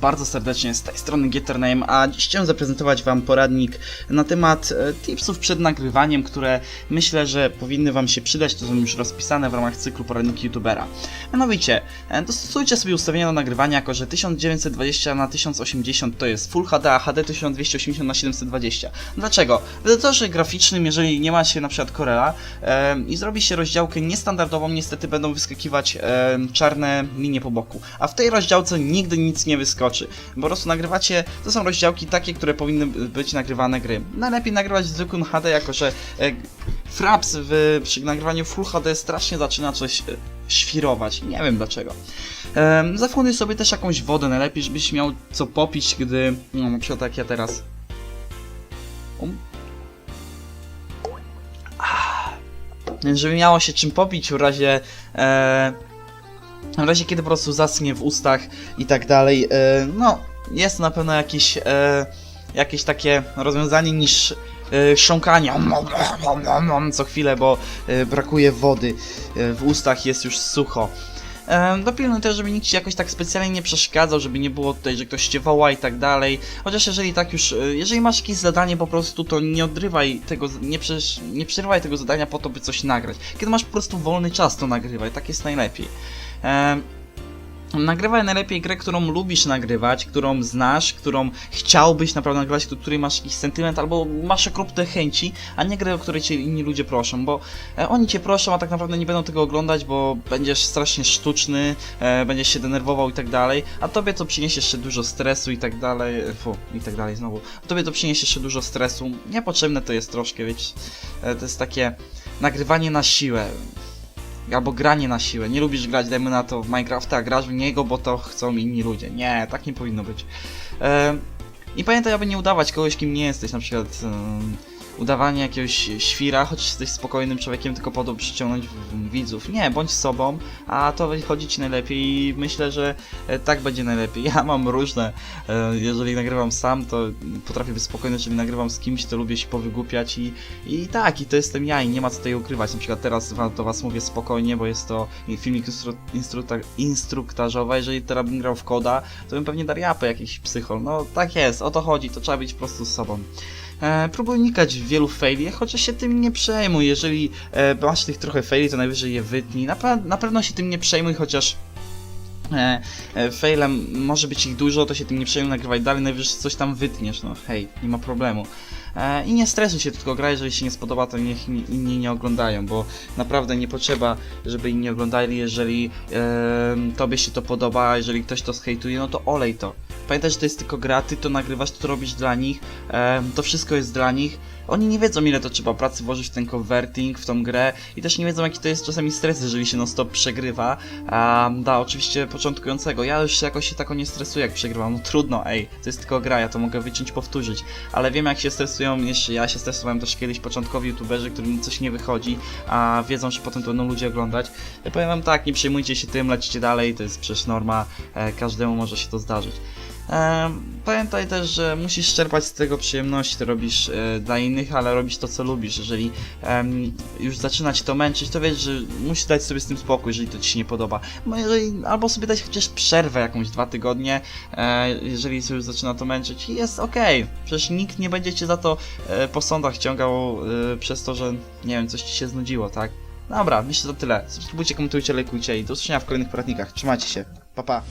bardzo serdecznie z tej strony Gettername, a dziś chciałem zaprezentować Wam poradnik na temat e, tipsów przed nagrywaniem, które myślę, że powinny Wam się przydać, to są już rozpisane w ramach cyklu poradniki youtubera. Mianowicie, e, dostosujcie sobie ustawienia do nagrywania jako, że 1920 na 1080 to jest Full HD, a HD 1280 na 720. Dlaczego? W edytorze graficznym, jeżeli nie ma się na przykład Corela e, i zrobi się rozdziałkę niestandardową, niestety będą wyskakiwać e, czarne linie po boku. A w tej rozdziałce nigdy nic nie wyskoczy. Po prostu nagrywacie, to są rozdziałki takie, które powinny być nagrywane gry. Najlepiej nagrywać w zwykłym HD, jako że e, fraps w, przy nagrywaniu Full HD strasznie zaczyna coś e, świrować. Nie wiem dlaczego. E, zafunduj sobie też jakąś wodę, najlepiej żebyś miał co popić, gdy, no na przykład ja teraz. Um. Ah. Żeby miało się czym popić w razie e, w razie kiedy po prostu zaschnie w ustach i tak dalej, e, no jest na pewno jakieś, e, jakieś takie rozwiązanie niż e, chrząkanie co chwilę, bo brakuje wody w ustach, jest już sucho. Dopilnuj też, żeby nikt ci jakoś tak specjalnie nie przeszkadzał, żeby nie było tutaj, że ktoś cię woła i tak dalej. Chociaż jeżeli tak już, e, jeżeli masz jakieś zadanie po prostu, to nie odrywaj tego, nie, przesz, nie przerywaj tego zadania po to, by coś nagrać. Kiedy masz po prostu wolny czas, to nagrywaj, tak jest najlepiej. Nagrywaj najlepiej grę, którą lubisz nagrywać, którą znasz, którą chciałbyś naprawdę nagrywać, do której masz jakiś sentyment albo masz okropne chęci, a nie grę, o której cię inni ludzie proszą, bo e, oni cię proszą, a tak naprawdę nie będą tego oglądać, bo będziesz strasznie sztuczny, e, będziesz się denerwował i tak dalej, a tobie to przyniesie jeszcze dużo stresu i tak dalej, e, fu, i tak dalej znowu, tobie to przyniesie jeszcze dużo stresu, niepotrzebne to jest troszkę, wiecie, to jest takie nagrywanie na siłę, albo granie na siłę. Nie lubisz grać, dajmy na to w Minecrafta, grasz w niego, bo to chcą inni ludzie. Nie, tak nie powinno być. E, I pamiętaj, aby nie udawać kogoś, kim nie jesteś, na przykład udawanie jakiegoś świra, choć jesteś spokojnym człowiekiem, tylko po to, przyciągnąć widzów. Nie, bądź sobą, a to wychodzi ci najlepiej i myślę, że e, tak będzie najlepiej. Ja mam różne, e, jeżeli nagrywam sam, to potrafię być spokojny, jeżeli nagrywam z kimś, to lubię się powygłupiać i, i tak, i to jestem ja i nie ma co tutaj ukrywać. Na przykład teraz do was mówię spokojnie, bo jest to filmik instru instrukta instruktażowy, jeżeli teraz bym grał w koda, to bym pewnie dar japę jakiś psychol. No tak jest, o to chodzi, to trzeba być po prostu sobą. E, próbuj unikać wielu faili, chociaż się tym nie przejmuj. Jeżeli e, masz tych trochę faili, to najwyżej je wytnij. Na, na pewno się tym nie przejmuj, chociaż e, e, failem może być ich dużo, to się tym nie przejmuj, nagrywaj dalej, najwyżej coś tam wytniesz, no hej, nie ma problemu. E, I nie stresuj się, tylko graj, jeżeli się nie spodoba, to niech inni- nie oglądają, bo naprawdę nie potrzeba, żeby inni oglądali, jeżeli e, tobie się to podoba, jeżeli ktoś to zhejtuje, no to olej to. Pamiętaj, że to jest tylko gra, ty to nagrywasz, to robisz dla nich, to wszystko jest dla nich. Oni nie wiedzą, ile to trzeba pracy włożyć w ten converting, w tą grę i też nie wiedzą, jaki to jest czasami stres, jeżeli się non-stop przegrywa. A, da, oczywiście początkującego. Ja już jakoś się tako nie stresuję, jak przegrywam. No trudno, ej, to jest tylko gra, ja to mogę wyciąć, powtórzyć. Ale wiem, jak się stresują, jeszcze ja się stresowałem też kiedyś, początkowi youtuberzy, którym coś nie wychodzi, a wiedzą, że potem to będą ludzie oglądać. Ja powiem wam tak, nie przejmujcie się tym, lecicie dalej, to jest przecież norma, e, każdemu może się to zdarzyć. Pamiętaj też, że musisz czerpać z tego przyjemności, to robisz e, dla innych, ale robisz to, co lubisz. Jeżeli już zaczyna ci to męczyć, to wiesz, że musisz dać sobie z tym spokój, jeżeli to ci się nie podoba. Jeżeli, albo sobie dać chociaż przerwę jakąś dwa tygodnie, e, jeżeli się już zaczyna to męczyć i jest okej. Przecież nikt nie będzie cię za to e, po sądach ciągał przez to, że nie wiem, coś ci się znudziło, tak? Dobra, myślę, że to tyle. Subskrybujcie, komentujcie, lajkujcie i do usłyszenia w kolejnych poradnikach. Trzymajcie się. Papá.